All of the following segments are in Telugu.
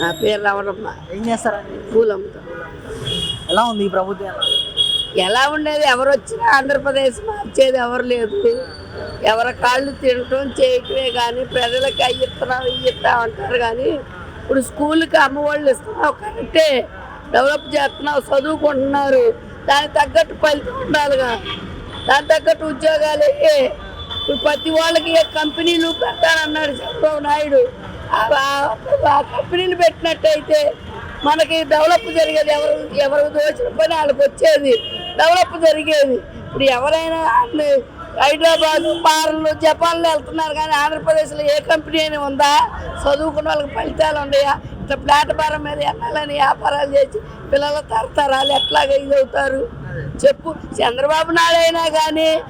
నా పేరు రవణమ్మ ఏం చేస్తారండి? పూలు అమ్ముతాం ఎలా ఉంది ఈ ప్రభుత్వం? ఎలా? ఉండేది? ఎవరు వచ్చినా ఆంధ్రప్రదేశ్ మార్చేది ఎవరు లేదు. ఎవరి కాళ్ళు తినటం చేయటమే కానీ ప్రజలకి ఇస్తున్నాం ఇయ్యి ఇస్తాం అంటారు కానీ ఇప్పుడు స్కూల్కి అమ్మ వాళ్ళు ఇస్తున్నావు కరెక్టే. డెవలప్ చేస్తున్నావు చదువుకుంటున్నారు. దానికి తగ్గట్టు ఫలితం ఉండాలిగా. దానికి తగ్గట్టు ఉద్యోగాలు. ఇప్పుడు ప్రతి వాళ్ళకి కంపెనీలు పెట్టాలన్నాడు చంద్రబాబు నాయుడు. ఆ- కంపెనీని పెట్టినట్టయితే మనకి డెవలప్ జరిగేది ఎవరు ఎవరికి దోచిన పని వాళ్ళకి వచ్చేది. డెవలప్ జరిగేది. ఇప్పుడు ఎవరైనా హైదరాబాద్ పార్లు జపాన్లో వెళ్తున్నారు కానీ ఆంధ్రప్రదేశ్లో ఏ కంపెనీ అయినా ఉందా? చదువుకున్న వాళ్ళకి ఫలితాలు ఉన్నాయా? ఇట్లా ప్లాట్ఫారం మీద ఎన్నాలని వ్యాపారాలు చేసి పిల్లల తరతరాలు ఎట్లాగా ఇది అవుతారు చెప్పు. చంద్రబాబు నాయుడు అయినా కానీ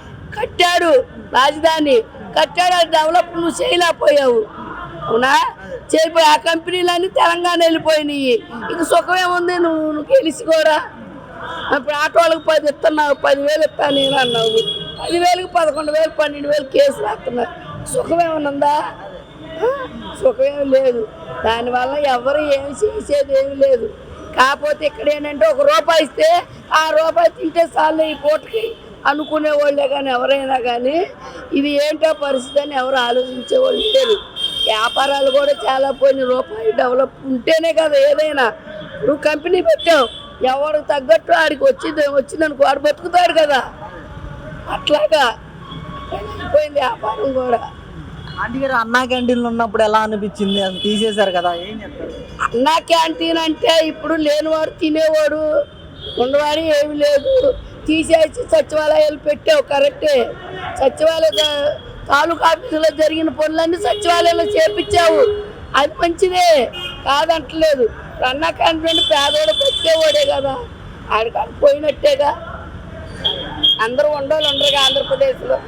కట్టాడు రాజధాని. కట్టాడు అది డెవలప్ నువ్వు చేయలేకపోయావు. అవునా? చేరిపోయి ఆ కంపెనీలన్నీ తెలంగాణ వెళ్ళిపోయినాయి. ఇంక సుఖమేముంది నువ్వు నువ్వు అప్పుడు ఇప్పుడు వాళ్ళకి పది ఇస్తున్నావు పదివేలు ఇస్తాను నేను అన్నావు. పదివేలకు పదకొండు వేలు పన్నెండు వేలు కేసు రాస్తున్నారు. సుఖం సుఖమేమి ఉందా? లేదు. దానివల్ల ఎవరు ఏమి చేసేది ఏమి లేదు. కాకపోతే ఇక్కడ ఏంటంటే ఒక రూపాయి ఇస్తే ఆ రూపాయి తింటే చాలు ఈ పూటకి అనుకునే వాళ్ళే కానీ ఎవరైనా కానీ. ఇది ఏంటో పరిస్థితి అని ఎవరు ఆలోచించే వాళ్ళు లేరు. వ్యాపారాలు కూడా చాలా పోయిన రూపాయి డెవలప్ ఉంటేనే కదా ఏదైనా. నువ్వు కంపెనీ పెట్టావు. ఎవరికి తగ్గట్టు ఆడికి వచ్చింది వచ్చిందనుకో వాడు బతుకుతాడు కదా. అట్లాగా అయిపోయింది వ్యాపారం కూడా. ఆంటీ గారు అన్నా క్యాంటీన్లు ఉన్నప్పుడు ఎలా అనిపించింది? అది తీసేశారు కదా ఏం చెప్తారు అన్నా క్యాంటీన్ అంటే ఇప్పుడు లేనివాడు తినేవాడు ఉన్నవాడు ఏమి లేదు. తీసేసి సచివాలయాలు పెట్టావు కరెక్టే. సచివాలయ తాలూకా ఆఫీసులో జరిగిన పనులన్నీ సచివాలయంలో చేపించావు. అది మంచిదే. కాదంటలేదు. అన్నా క్యాంటీన్ అంటే పేదవాడు బతికేవాడే కదా. ఆడికాడు పోయినట్టేగా. అందరూ ఉండాలి ఉండరుగా ఆంధ్రప్రదేశ్లో.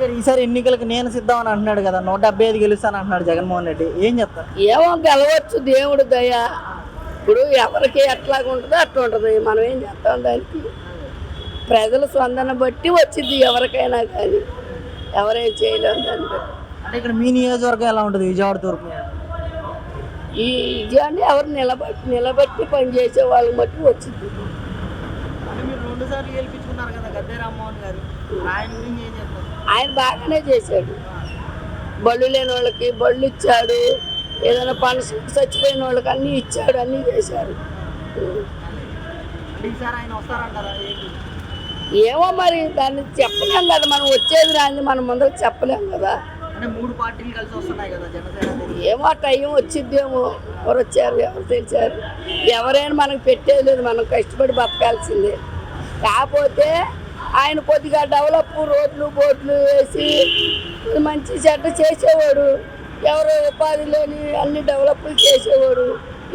గారు ఈసారి ఎన్నికలకు నేను సిద్ధం అని అంటున్నాడు కదా. నూట డెబ్బై ఐదు గెలుస్తాను అంటున్నాడు జగన్మోహన్ రెడ్డి. ఏం చెప్తారు? ఏమో గెలవచ్చు దేవుడు దయ. ఇప్పుడు ఎవరికి ఎట్లాగా ఉంటుందో అట్లా ఉంటుంది మనం ఏం చేస్తాం దానికి? ప్రజల స్పందన బట్టి వచ్చింది ఎవరికైనా కానీ. ఎవరేం చేయలేము దాన్ని బట్టి అంటే ఇక్కడ మీ నియోజకవర్గం ఎలా ఉంటుంది? విజయవాడ తూర్పు. ఈ విజయాన్ని ఎవరు నిలబట్టి నిలబట్టి పనిచేసే వాళ్ళని బట్టి వచ్చింది. ఆయన బాగానే చేశాడు. బళ్ళు లేని వాళ్ళకి బళ్ళు ఇచ్చాడు. ఏదైనా పనసు చచ్చిపోయిన వాళ్ళకి అన్నీ ఇచ్చాడు అన్నీ చేశాడు. ఈసారి ఆయన వస్తారంటారా? ఏమో మరి దాన్ని చెప్పలేం కదా మనం వచ్చేది రాని మనం ముందర చెప్పలేం కదా. అంటే మూడు పార్టీలు కలిసి వస్తున్నాయి కదా జనసేన తెలుగు. ఏమో టైం వచ్చిద్దేమో ఎవరు వచ్చారు ఎవరు తెలిసారు. ఎవరైనా మనకు పెట్టేది లేదు మనం కష్టపడి బతకాల్సిందే. కాకపోతే ఆయన కొద్దిగా డెవలప్ రోడ్లు బోట్లు వేసి మంచి చెడ్డ చేసేవాడు. ఎవరు ఉపాధి లేని అన్ని డెవలప్లు చేసేవాడు.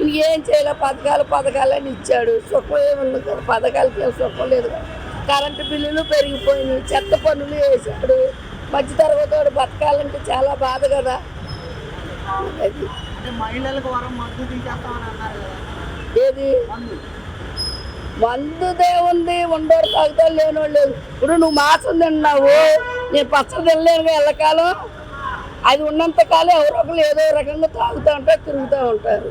ఇంకేం చేయలే పథకాలు పథకాలని ఇచ్చాడు. సుఖం ఏముంది కదా పథకాలకి ఏం సుఖం లేదు కదా. కరెంటు బిల్లులు పెరిగిపోయినాయి చెత్త పన్నులు వేసాడు మధ్య తరగతి వాడు బతకాలంటే చాలా బాధ కదా. అది. ఏది? మందుదే ఉంది ఉండోరు తాగుతారు లేనోళ్ళు లేదు ఇప్పుడు నువ్వు మాసం తిన్నావు నేను పచ్చ తినలేనుగా ఎల్లకాలం. అది ఉన్నంత కాలం ఎవరో ఒకరు ఏదో రకంగా తాగుతూ ఉంటారు తిరుగుతూ ఉంటారు.